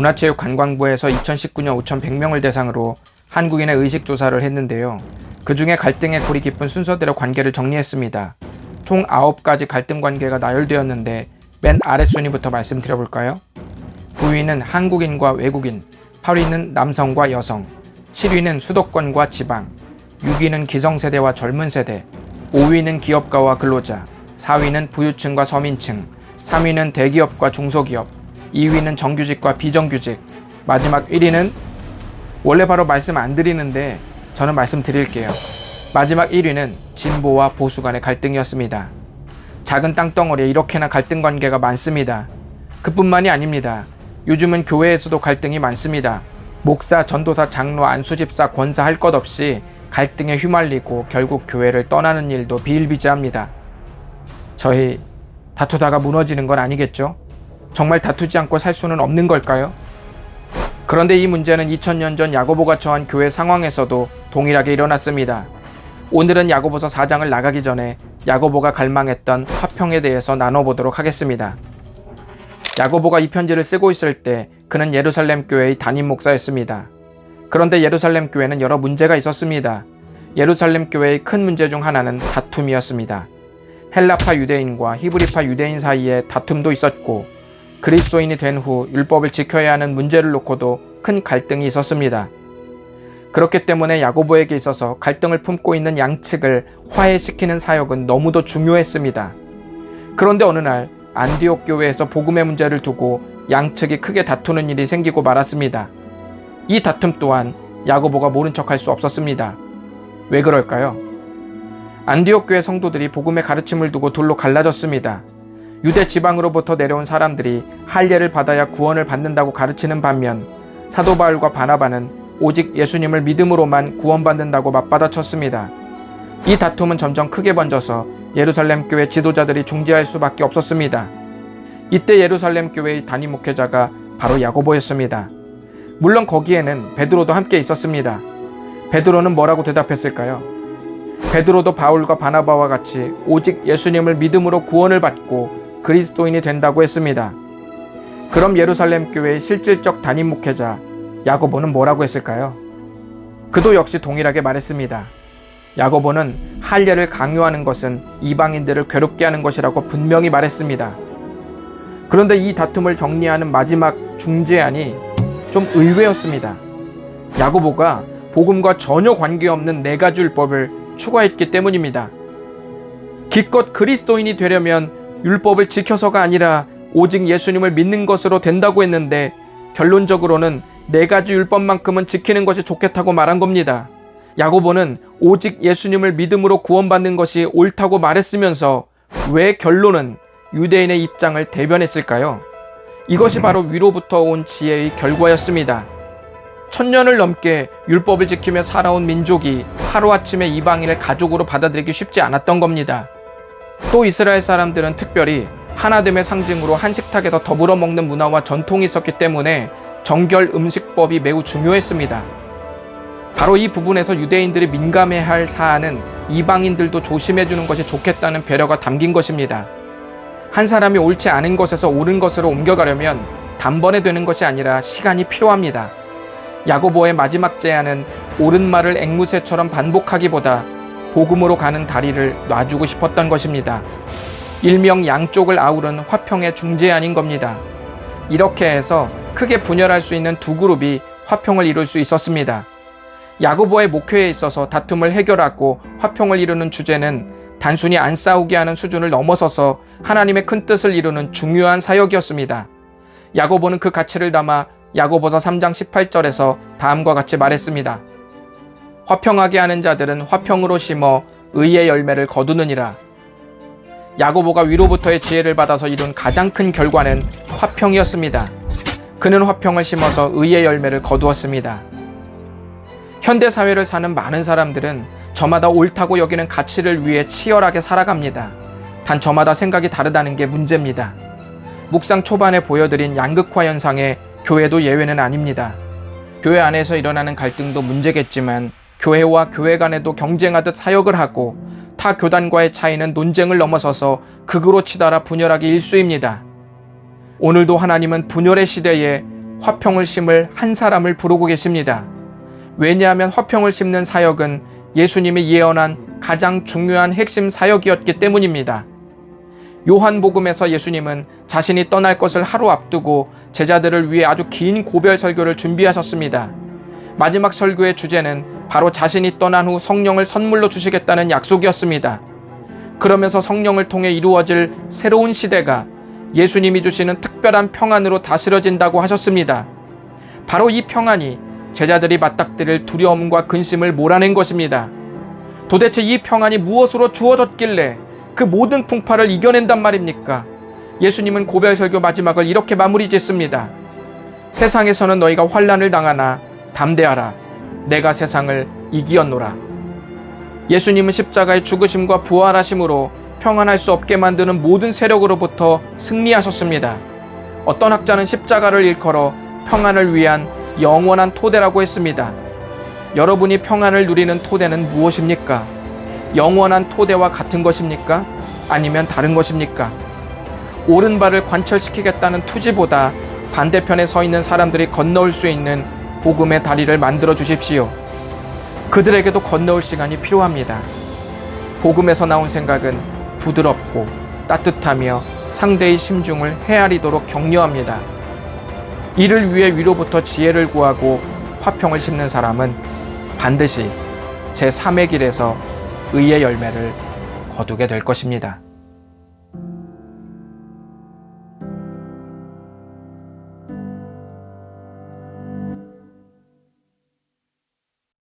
문화체육관광부에서 2019년 5,100명을 대상으로 한국인의 의식 조사를 했는데요. 그 중에 갈등의 골이 깊은 순서대로 관계를 정리했습니다. 총 9가지 갈등 관계가 나열되었는데 맨 아래 순위부터 말씀드려볼까요? 9위는 한국인과 외국인, 8위는 남성과 여성, 7위는 수도권과 지방, 6위는 기성세대와 젊은 세대, 5위는 기업가와 근로자, 4위는 부유층과 서민층, 3위는 대기업과 중소기업, 2위는 정규직과 비정규직, 마지막 1위는 원래 바로 말씀 안 드리는데 저는 말씀드릴게요. 마지막 1위는 진보와 보수 간의 갈등이었습니다. 작은 땅덩어리에 이렇게나 갈등 관계가 많습니다. 그뿐만이 아닙니다. 요즘은 교회에서도 갈등이 많습니다. 목사, 전도사, 장로, 안수집사, 권사 할 것 없이 갈등에 휘말리고 결국 교회를 떠나는 일도 비일비재합니다. 저희 다투다가 무너지는 건 아니겠죠? 정말 다투지 않고 살 수는 없는 걸까요? 그런데 이 문제는 2000년 전 야고보가 처한 교회 상황에서도 동일하게 일어났습니다. 오늘은 야고보서 4장을 나가기 전에 야고보가 갈망했던 화평에 대해서 나눠보도록 하겠습니다. 야고보가 이 편지를 쓰고 있을 때 그는 예루살렘 교회의 담임 목사였습니다. 그런데 예루살렘 교회는 여러 문제가 있었습니다. 예루살렘 교회의 큰 문제 중 하나는 다툼이었습니다. 헬라파 유대인과 히브리파 유대인 사이에 다툼도 있었고 그리스도인이 된 후 율법을 지켜야 하는 문제를 놓고도 큰 갈등이 있었습니다. 그렇기 때문에 야고보에게 있어서 갈등을 품고 있는 양측을 화해시키는 사역은 너무도 중요했습니다. 그런데 어느 날 안디옥 교회에서 복음의 문제를 두고 양측이 크게 다투는 일이 생기고 말았습니다. 이 다툼 또한 야고보가 모른 척할 수 없었습니다. 왜 그럴까요? 안디옥 교회 성도들이 복음의 가르침을 두고 둘로 갈라졌습니다. 유대 지방으로부터 내려온 사람들이 할례를 받아야 구원을 받는다고 가르치는 반면 사도 바울과 바나바는 오직 예수님을 믿음으로만 구원받는다고 맞받아쳤습니다. 이 다툼은 점점 크게 번져서 예루살렘 교회 지도자들이 중재할 수밖에 없었습니다. 이때 예루살렘 교회의 담임 목회자가 바로 야고보였습니다. 물론 거기에는 베드로도 함께 있었습니다. 베드로는 뭐라고 대답했을까요? 베드로도 바울과 바나바와 같이 오직 예수님을 믿음으로 구원을 받고 그리스도인이 된다고 했습니다. 그럼 예루살렘 교회의 실질적 담임 목회자 야고보는 뭐라고 했을까요? 그도 역시 동일하게 말했습니다. 야고보는 할례를 강요하는 것은 이방인들을 괴롭게 하는 것이라고 분명히 말했습니다. 그런데 이 다툼을 정리하는 마지막 중재안이 좀 의외였습니다. 야고보가 복음과 전혀 관계없는 네 가지 율법을 추가했기 때문입니다. 기껏 그리스도인이 되려면 율법을 지켜서가 아니라 오직 예수님을 믿는 것으로 된다고 했는데 결론적으로는 네 가지 율법만큼은 지키는 것이 좋겠다고 말한 겁니다. 야고보는 오직 예수님을 믿음으로 구원받는 것이 옳다고 말했으면서 왜 결론은 유대인의 입장을 대변했을까요? 이것이 바로 위로부터 온 지혜의 결과였습니다. 천년을 넘게 율법을 지키며 살아온 민족이 하루아침에 이방인을 가족으로 받아들이기 쉽지 않았던 겁니다. 또 이스라엘 사람들은 특별히 하나됨의 상징으로 한식탁에서 더불어 먹는 문화와 전통이 있었기 때문에 정결 음식법이 매우 중요했습니다. 바로 이 부분에서 유대인들이 민감해 할 사안은 이방인들도 조심해 주는 것이 좋겠다는 배려가 담긴 것입니다. 한 사람이 옳지 않은 것에서 옳은 것으로 옮겨가려면 단번에 되는 것이 아니라 시간이 필요합니다. 야고보의 마지막 제안은 옳은 말을 앵무새처럼 반복하기보다 복음으로 가는 다리를 놔주고 싶었던 것입니다. 일명 양쪽을 아우른 화평의 중재안인 겁니다. 이렇게 해서 크게 분열할 수 있는 두 그룹이 화평을 이룰 수 있었습니다. 야고보의 목회에 있어서 다툼을 해결하고 화평을 이루는 주제는 단순히 안 싸우게 하는 수준을 넘어서서 하나님의 큰 뜻을 이루는 중요한 사역이었습니다. 야고보는 그 가치를 담아 야고보서 3장 18절에서 다음과 같이 말했습니다. 화평하게 하는 자들은 화평으로 심어 의의 열매를 거두느니라. 야고보가 위로부터의 지혜를 받아서 이룬 가장 큰 결과는 화평이었습니다. 그는 화평을 심어서 의의 열매를 거두었습니다. 현대 사회를 사는 많은 사람들은 저마다 옳다고 여기는 가치를 위해 치열하게 살아갑니다. 단 저마다 생각이 다르다는 게 문제입니다. 묵상 초반에 보여드린 양극화 현상에 교회도 예외는 아닙니다. 교회 안에서 일어나는 갈등도 문제겠지만 교회와 교회 간에도 경쟁하듯 사역을 하고 타 교단과의 차이는 논쟁을 넘어서서 극으로 치달아 분열하기 일쑤입니다. 오늘도 하나님은 분열의 시대에 화평을 심을 한 사람을 부르고 계십니다. 왜냐하면 화평을 심는 사역은 예수님이 예언한 가장 중요한 핵심 사역이었기 때문입니다. 요한복음에서 예수님은 자신이 떠날 것을 하루 앞두고 제자들을 위해 아주 긴 고별 설교를 준비하셨습니다. 마지막 설교의 주제는 바로 자신이 떠난 후 성령을 선물로 주시겠다는 약속이었습니다. 그러면서 성령을 통해 이루어질 새로운 시대가 예수님이 주시는 특별한 평안으로 다스려진다고 하셨습니다. 바로 이 평안이 제자들이 맞닥뜨릴 두려움과 근심을 몰아낸 것입니다. 도대체 이 평안이 무엇으로 주어졌길래 그 모든 풍파를 이겨낸단 말입니까? 예수님은 고별 설교 마지막을 이렇게 마무리 짓습니다. 세상에서는 너희가 환란을 당하나 담대하라. 내가 세상을 이기었노라. 예수님은 십자가의 죽으심과 부활하심으로 평안할 수 없게 만드는 모든 세력으로부터 승리하셨습니다. 어떤 학자는 십자가를 일컬어 평안을 위한 영원한 토대라고 했습니다. 여러분이 평안을 누리는 토대는 무엇입니까? 영원한 토대와 같은 것입니까? 아니면 다른 것입니까? 오른발을 관철시키겠다는 투지보다 반대편에 서 있는 사람들이 건너올 수 있는 복음의 다리를 만들어 주십시오. 그들에게도 건너올 시간이 필요합니다. 복음에서 나온 생각은 부드럽고 따뜻하며 상대의 심중을 헤아리도록 격려합니다. 이를 위해 위로부터 지혜를 구하고 화평을 심는 사람은 반드시 제3의 길에서 의의 열매를 거두게 될 것입니다.